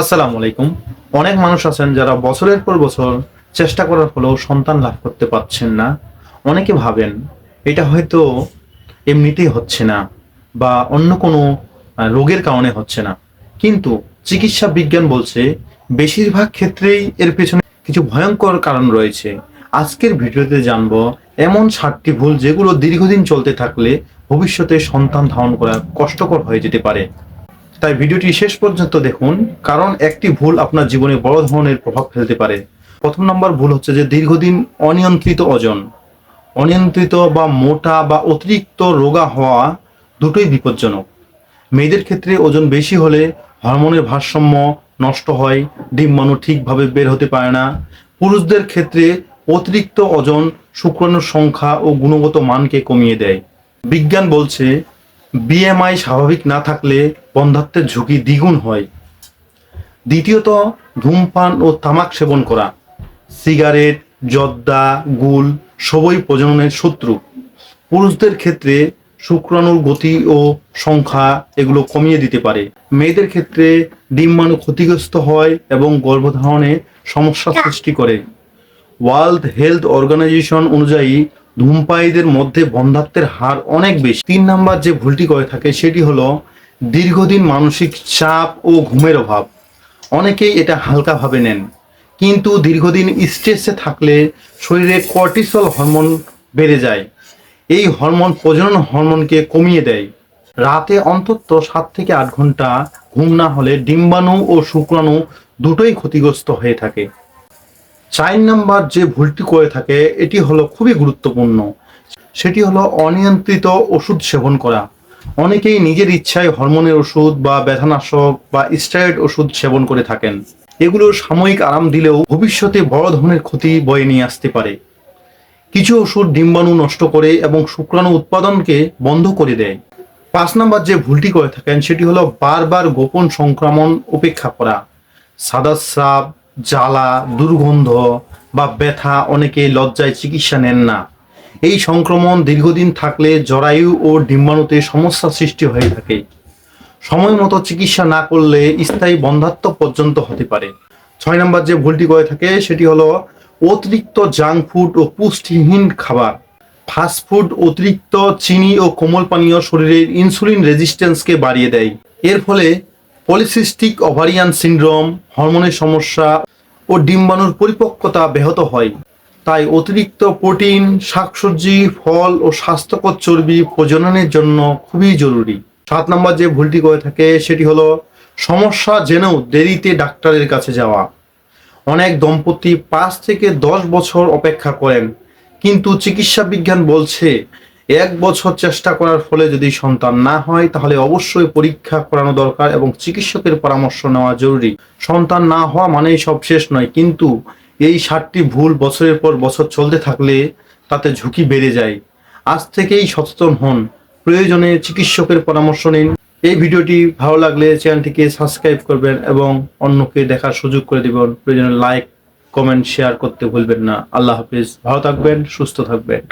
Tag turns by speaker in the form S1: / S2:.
S1: আসসালামু আলাইকুম। অনেক মানুষ আছেন যারা বছরের পর বছর চেষ্টা করার ফলেও সন্তান লাভ করতে পারছেন না। অনেকে ভাবেন এটা হয়তো এমনিতেই হচ্ছে না বা অন্য কোনো রোগের কারণে হচ্ছে না। কিন্তু চিকিৎসা বিজ্ঞান বলছে বেশিরভাগ ক্ষেত্রেই এর পেছনে কিছু ভয়ঙ্কর কারণ রয়েছে। আজকের ভিডিওতে জানব এমন সাতটি ভুল যেগুলো দীর্ঘদিন চলতে থাকলে ভবিষ্যতে সন্তান ধারণ করা কষ্টকর হয়ে যেতে পারে। তাই ভিডিওটি শেষ পর্যন্ত দেখুন, কারণ একটি ভুল আপনার জীবনে বড় ধরনের প্রভাব ফেলতে পারে। প্রথম নম্বর ভুল হচ্ছে যে দীর্ঘদিন অনিয়ন্ত্রিত ওজন। অনিয়ন্ত্রিত বা মোটা বা অতিরিক্ত রোগা হওয়া দুটোই বিপজ্জনক। মেয়েদের ক্ষেত্রে ওজন বেশি হলে হরমোনের ভারসাম্য নষ্ট হয়, ডিম্বাণু ঠিকভাবে বের হতে পারে না। পুরুষদের ক্ষেত্রে অতিরিক্ত ওজন শুক্রাণুর সংখ্যা ও গুণগত মানকে কমিয়ে দেয়। বিজ্ঞান বলছে বিএমআই স্বাভাবিক না থাকলে বন্ধাত্বের ঝুঁকি দ্বিগুণ হয়। দ্বিতীয়ত, ধূমপান ও তামাক সেবন করা। সিগারেট, জর্দা, গুল সবই প্রজননের শত্রু। পুরুষদের ক্ষেত্রে শুক্রাণুর গতি ও সংখ্যা এগুলো কমিয়ে দিতে পারে। মেয়েদের ক্ষেত্রে ডিম্বাণু ক্ষতিগ্রস্ত হয় এবং গর্ভধারণে সমস্যা সৃষ্টি করে। ওয়ার্ল্ড হেলথ অর্গানাইজেশন অনুযায়ী ধূমপায়ীদের মধ্যে বন্ধাত্বের হার অনেক বেশি। তিন নাম্বার যে ভুলটি করে থাকে সেটি হলো দীর্ঘদিন মানসিক চাপ ও ঘুমের অভাব। অনেকেই এটা হালকাভাবে নেন। কিন্তু দীর্ঘদিন স্ট্রেসে থাকলে শরীরে কর্টিসল হরমোন বেড়ে যায়। এই হরমোন প্রজনন হরমোনকে কমিয়ে দেয়। রাতে অন্তত সাত থেকে আট ঘণ্টা ঘুম না হলে ডিম্বাণু ও শুক্রাণু দুটোই ক্ষতিগ্রস্ত হয়ে থাকে। চার নাম্বার যে ভুলটি করে থাকে, এটি হলো খুবই গুরুত্বপূর্ণ। সেটি হলো অনিয়ন্ত্রিত ওষুধ সেবন করা। অনেকেই নিজের ইচ্ছায় হরমোনের ওষুধ বা ব্যথানাশক বা স্টেরয়েড ওষুধ সেবন করে থাকেন। এগুলো সাময়িক আরাম দিলেও ভবিষ্যতে বড় ধরনের ক্ষতি বয়ে নিয়ে আসতে পারে। কিছু ওষুধ ডিম্বাণু নষ্ট করে এবং শুক্রাণু উৎপাদনকে বন্ধ করে দেয়। পাঁচ নাম্বার যে ভুলটি করে থাকেন, সেটি হলো বারবার গোপন সংক্রমণ উপেক্ষা করা। সাদা স্রাব জ্বালা, দুর্গন্ধ বা ব্যথা অনেকে লজ্জায় চিকিৎসা নেন না। এই সংক্রমণ দীর্ঘদিন থাকলে জরায়ু ও ডিম্বাণুতে সমস্যা সৃষ্টি হয়ে থাকে। সময় মতো চিকিৎসা না করলে স্থায়ী বন্ধাত্ম পর্যন্ত হতে পারে। ছয় নম্বর যে ভুলটি করে থাকে সেটি হলো অতিরিক্ত জাঙ্ক ফুড ও পুষ্টিহীন খাবার। ফাস্ট ফুড অতিরিক্ত চিনি ও কোমল পানীয় শরীরের ইনসুলিন রেজিস্ট্যান্সকে বাড়িয়ে দেয়। এর ফলে পলিসিস্টিক ওভারিয়ান সিন্ড্রোম, হরমোনের সমস্যা ও ডিম্বাণুর পরিপক্কতা ব্যাহত হয়। তাই অতিরিক্ত প্রোটিন, শাকসবজি, ফল ও স্বাস্থ্যকর চর্বি প্রজননের জন্য খুবই জরুরি। সাত নম্বর যে ভুলটি করে থাকে সেটি হলো সমস্যা জেনেও দেরিতে ডাক্তারের কাছে যাওয়া। অনেক দম্পতি পাঁচ থেকে দশ বছর অপেক্ষা করেন, কিন্তু চিকিৎসা বিজ্ঞান বলছে এক বছর চেষ্টা করার ফলে যদি সন্তান না হয়, তাহলে অবশ্যই পরীক্ষা করানো দরকার এবং চিকিৎসকের পরামর্শ নেওয়া জরুরি। সন্তান না হওয়া মানেই সব শেষ নয়, কিন্তু এই সাতটি ভুল বছরের পর বছর চলতে থাকলে তাতে ঝুঁকি বেড়ে যায়। আজ থেকেই সচেতন হন। প্রয়োজনে চিকিৎসকের পরামর্শ নিন। এই ভিডিওটি ভালো লাগলে চ্যানেলটিকে সাবস্ক্রাইব করবেন এবং অন্যকে দেখার সুযোগ করে দিবেন। প্রয়োজনে লাইক, কমেন্ট, শেয়ার করতে ভুলবেন না। আল্লাহ হাফিজ। ভালো থাকবেন, সুস্থ থাকবেন।